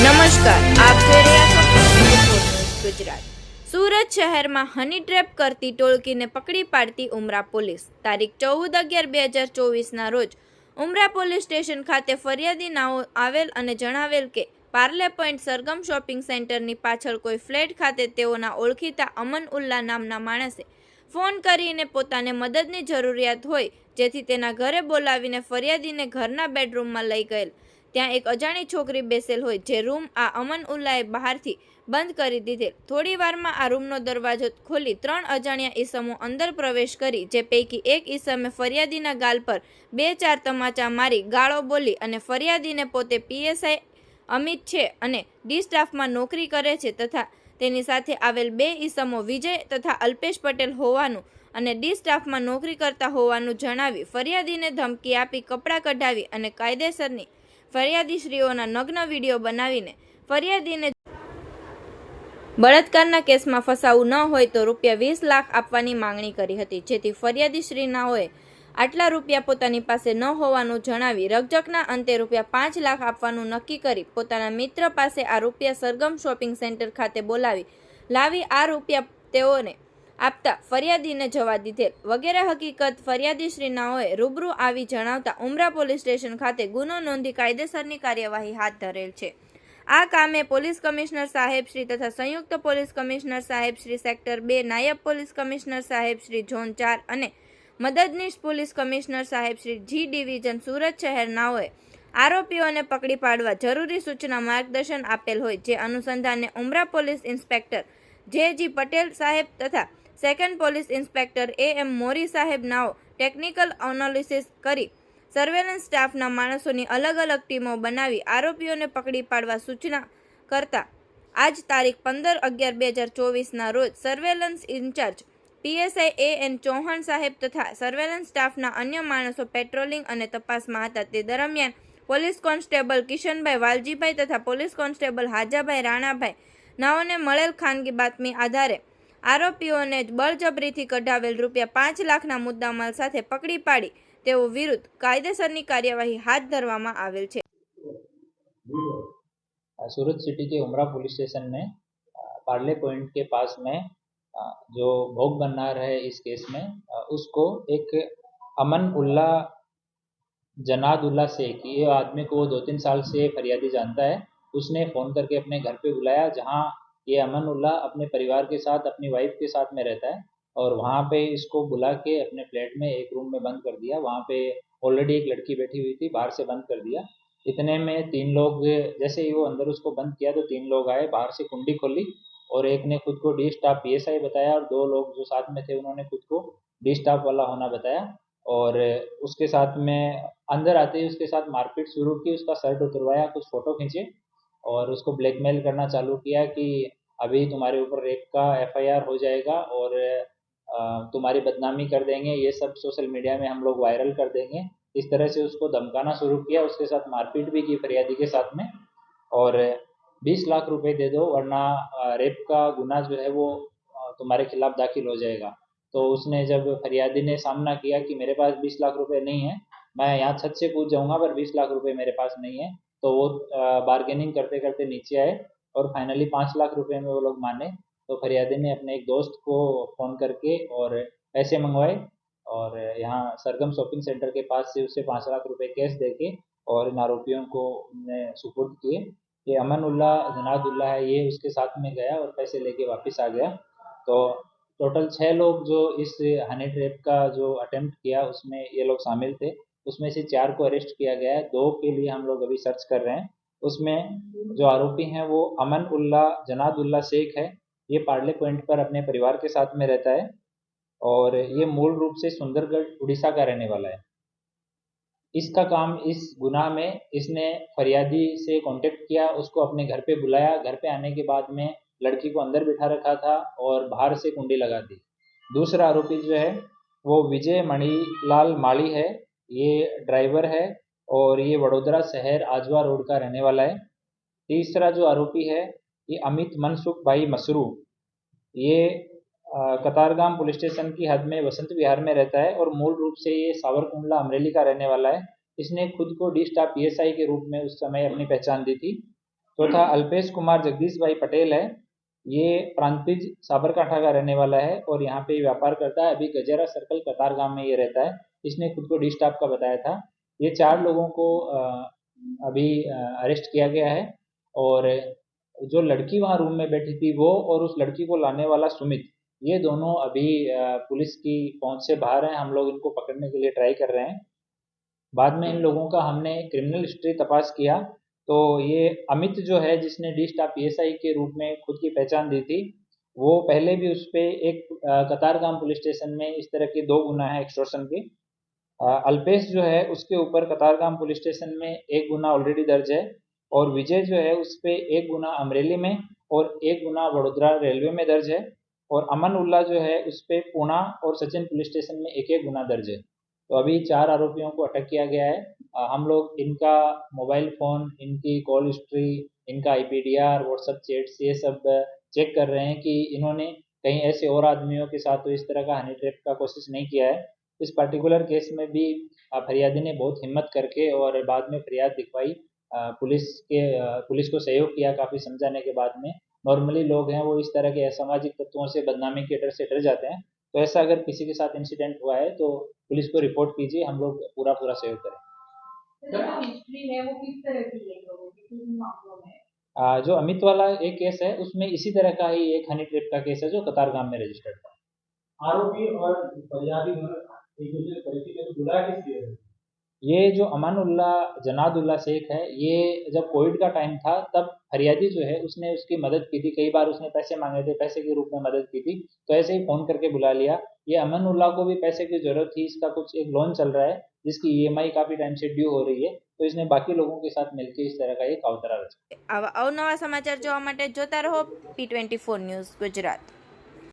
નમસ્કાર, આપ જોઈ રહ્યા છો ગુજરાત. સુરત શહેરમાં હની ટ્રેપ કરતી ટોળકીને પકડી પાડતી ઉમરા પોલીસ. તારીખ ચૌદ અગિયાર બે હજાર ચોવીસના રોજ ઉમરા પોલીસ સ્ટેશન ખાતે ફરિયાદી નાઓ આવેલ અને જણાવેલ કે પાર્લે પોઈન્ટ સરગમ શોપિંગ સેન્ટરની પાછળ કોઈ ફ્લેટ ખાતે તેઓના ઓળખીતા અમન ઉલ્લા નામના માણસે ફોન કરીને પોતાને મદદની જરૂરિયાત હોય, જેથી તેના ઘરે બોલાવીને ફરિયાદીને ઘરના બેડરૂમમાં લઈ ગયેલ. ત્યાં એક અજાણી છોકરી બેસેલ હોય જે રૂમ આ અમન ઉલ્લાએ બહારથી બંધ કરી દીધેલ. થોડી વારમાં આ રૂમનો દરવાજો ખોલી ત્રણ અજાણ્યા ઈસમો અંદર પ્રવેશ કરી, જે પૈકી એક ઈસમે ફરિયાદીના ગાલ પર બે ચાર તમાચા મારી ગાળો બોલી અને ફરિયાદીને પોતે પીએસઆઈ અમિત છે અને ડી સ્ટાફમાં નોકરી કરે છે તથા તેની સાથે આવેલ બે ઈસમો વિજય તથા અલ્પેશ પટેલ હોવાનું અને ડી સ્ટાફમાં નોકરી કરતા હોવાનું જણાવી ફરિયાદીને ધમકી આપી, કપડાં કઢાવી અને કાયદેસરની ફરિયાદીશ્રીઓના નગ્ન વીડિયો બનાવીને ફરિયાદીને બળાત્કારના કેસમાં ફસાવું ન હોય તો રૂપિયા વીસ લાખ આપવાની માંગણી કરી હતી. જેથી ફરિયાદીશ્રીનાઓએ આટલા રૂપિયા પોતાની પાસે ન હોવાનું જણાવી રકજકના અંતે રૂપિયા પાંચ લાખ આપવાનું નક્કી કરી પોતાના મિત્ર પાસે આ રૂપિયા સરગમ શોપિંગ સેન્ટર ખાતે બોલાવી લાવી આ રૂપિયા તેઓને આપતા ફરિયાદીને જવા દીધેલ. વગેરે હકીકત ફરિયાદીશ્રીનાઓએ રૂબરૂ આવી જણાવતા ઉમરા પોલીસ સ્ટેશન ખાતે ગુનો નોંધી કાયદેસરની કાર્યવાહી હાથ ધરેલ છે. આ કામે પોલીસ કમિશનર સાહેબ શ્રી તથા સંયુક્ત પોલીસ કમિશનર સાહેબ શ્રી સેક્ટર બે, નાયબ પોલીસ કમિશનર સાહેબ શ્રી ઝોન ચાર અને મદદનીશ પોલીસ કમિશનર સાહેબ શ્રી જી ડિવિઝન સુરત શહેરનાઓએ આરોપીઓને પકડી પાડવા જરૂરી સૂચના માર્ગદર્શન આપેલ હોય, જે અનુસંધાને ઉમરા પોલીસ ઇન્સ્પેક્ટર જે જી પટેલ સાહેબ તથા second police inspector A M Mori સાહેબ નાઓ ટેકનિકલ એનાલિસિસ કરી સર્વેલન્સ સ્ટાફના માણસોની અલગ અલગ ટીમો બનાવી આરોપીઓને પકડી પાડવા સૂચના કરતા. આજ તારીખ પંદર અગિયાર બે હજાર ચોવીસના રોજ surveillance in-charge PSI A N Chauhan સાહેબ તથા સર્વેલન્સ સ્ટાફના અન્ય માણસો પેટ્રોલિંગ અને તપાસમાં હતા. તે દરમિયાન પોલીસ કોન્સ્ટેબલ કિશનભાઈ વાલજીભાઈ તથા પોલીસ કોન્સ્ટેબલ હાજાભાઈ રાણાભાઈ નાઓને મળેલ ખાનગી બાતમી આધારે આરોપીઓને બળજબરીથી કઢાવેલ રૂપિયા પાંચ લાખના મુદ્દામાલ સાથે પકડી પાડી તેઓ વિરુદ્ધ કાયદેસરની કાર્યવાહી હાથ ધરવામાં આવેલ છે अ, सूरत सिटी के उमरा पुलिस स्टेशन में अ, पार्ले पॉइंट के पास में अ, जो भोग बनना है इस केस में अ, उसको एक अमन उल्ला जनाद उल्ला शेख ये आदमी को वो दो तीन साल से फरियादी जानता है उसने फ़ोन करके अपने घर पे बुलाया जहाँ ये अमन उल्ला अपने परिवार के साथ, अपनी वाइफ के साथ में रहता है और वहाँ पे इसको बुला के अपने फ्लैट में एक रूम में बंद कर दिया। वहाँ पे ऑलरेडी एक लड़की बैठी हुई थी, बाहर से बंद कर दिया। इतने में तीन लोग, जैसे ही वो अंदर उसको बंद किया तो तीन लोग आए, बाहर से कुंडी खोली और एक ने खुद को डी स्टाफ पी बताया और दो लोग जो साथ में थे उन्होंने खुद को डी स्टाफ वाला होना बताया और उसके साथ में अंदर आते ही उसके साथ मारपीट शुरू की, उसका शर्ट उतरवाया, कुछ फ़ोटो खींचे और उसको ब्लैकमेल करना चालू किया कि अभी तुम्हारे ऊपर रेप का एफआईआर हो जाएगा और तुम्हारी बदनामी कर देंगे, ये सब सोशल मीडिया में हम लोग वायरल कर देंगे। इस तरह से उसको धमकाना शुरू किया, उसके साथ मारपीट भी की फरियादी के साथ में। और 20 लाख रुपए दे दो, वरना रेप का गुना जो है वो तुम्हारे खिलाफ दाखिल हो जाएगा। तो उसने जब फरियादी ने सामना किया कि मेरे पास 20 लाख रुपए नहीं है, मैं यहाँ छत से कूद जाऊँगा, पर 20 लाख रुपए मेरे पास नहीं है तो वो बार्गेनिंग करते करते नीचे आए और फाइनली पाँच लाख रुपए में वो लोग माने। तो फरियादी ने अपने एक दोस्त को फ़ोन करके और पैसे मंगवाए और यहाँ सरगम शॉपिंग सेंटर के पास से उसे पाँच लाख रुपए कैश दे के और इन आरोपियों को सुपुर्द किए कि अमन उल्ला जनादुल्ला है, ये उसके साथ में गया और पैसे लेके वापस आ गया। तो टोटल छः लोग जो इस हनी ट्रैप का जो अटेम्प्ट किया, उसमें ये लोग शामिल थे। उसमें से चार को अरेस्ट किया गया है। दो के लिए हम लोग अभी सर्च कर रहे हैं। उसमें जो आरोपी हैं वो अमन उल्ला जनादुल्ला शेख है। ये पार्ले पॉइंट पर अपने परिवार के साथ में रहता है और ये मूल रूप से सुंदरगढ़, उड़ीसा का रहने वाला है। इसका काम इस गुनाह में इसने फरियादी से कांटेक्ट किया, उसको अपने घर पे बुलाया। घर पे आने के बाद में लड़की को अंदर बिठा रखा था और बाहर से कुंडी लगा दी। दूसरा आरोपी जो है, वो विजय मणिलाल माली है। ये ड्राइवर है और ये वडोदरा शहर आजवा रोड का रहने वाला है। तीसरा जो आरोपी है, ये अमित मनसुख भाई मसरू। ये कतारगाम पुलिस स्टेशन की हद में वसंत विहार में रहता है और मूल रूप से ये सावरकुंडला अमरेली का रहने वाला है। इसने खुद को डी स्टाफ पीएसआई के रूप में उस समय अपनी पहचान दी थी। चौथा तो अल्पेश कुमार जगदीश भाई पटेल है। ये प्रांतिज साबरकांठा का रहने वाला है और यहाँ पे व्यापार करता है। अभी गजेरा सर्कल कतार गाँव में ये रहता है। इसने खुद को डी स्टाफ का बताया था। ये चार लोगों को अभी अरेस्ट किया गया है और जो लड़की वहाँ रूम में बैठी थी वो और उस लड़की को लाने वाला सुमित ये दोनों अभी पुलिस की पहुँच से बाहर हैं। हम लोग इनको पकड़ने के लिए ट्राई कर रहे हैं। बाद में इन लोगों का हमने क्रिमिनल हिस्ट्री तपास किया। तो ये अमित जो है जिसने डी स्टाफ पीएसआई के रूप में खुद की पहचान दी थी वो पहले भी उस पर एक कतारगाम पुलिस स्टेशन में इस तरह के दो गुना है एक्सटोर्शन के। अल्पेश जो है, उसके ऊपर कतारगाम पुलिस स्टेशन में एक गुना ऑलरेडी दर्ज है और विजय जो है, उस पर एक गुना अमरेली में और एक गुना वडोदरा रेलवे में दर्ज है और अमन उल्ला जो है, उस पर पूना और सचिन पुलिस स्टेशन में एक एक गुना दर्ज है। तो अभी चार आरोपियों को अटक किया गया है। हम लोग इनका मोबाइल फ़ोन, इनकी कॉल हिस्ट्री, इनका I P D R WhatsApp chats ये सब चेक कर रहे हैं कि इन्होंने कहीं ऐसे और आदमियों के साथ तो इस तरह का हनी ट्रैप का कोशिश नहीं किया है। इस पर्टिकुलर केस में भी फरियादी ने बहुत हिम्मत करके और बाद में फरियाद दिखवाई। पुलिस के पुलिस को सहयोग किया काफ़ी समझाने के बाद में। नॉर्मली लोग हैं वो इस तरह के असामाजिक तत्वों से बदनामी के डर से डर जाते हैं। तो ऐसा अगर किसी के साथ इंसिडेंट हुआ है तो पुलिस को रिपोर्ट कीजिए हम लोग पूरा पूरा सहयोग करें। जो हिस्ट्री वो किस तरह की लोगों की किन मामलों में? आ, जो अमित वाला एक केस है उसमें इसी तरह का ही एक हनी ट्रिप का केस है जो कतारगाम में रजिस्टर्ड था। आरोपी और फरियादी दोनों एक दूसरे से परिचित है तो बुलाया किस लिए है? ये जो अमानुल्ला जनादुल्ला शेख है ये जब कोविड का टाइम था तब फरियादी जो है उसने उसकी मदद की थी कई बार उसने पैसे मांगे थे पैसे के रूप में मदद की थी तो ऐसे ही फ़ोन करके बुला लिया ये अमनुल्ला को भी पैसे की ज़रूरत थी इसका कुछ एक लोन चल रहा है जिसकी ईएमआई काफ़ी टाइम से ड्यू हो रही है तो इसने बाकी लोगों के साथ मिलकर इस तरह का एक अवतरा रचा આવા અવનવા સમાચાર જોવા માટે જોતા રહો P twenty four news Gujarat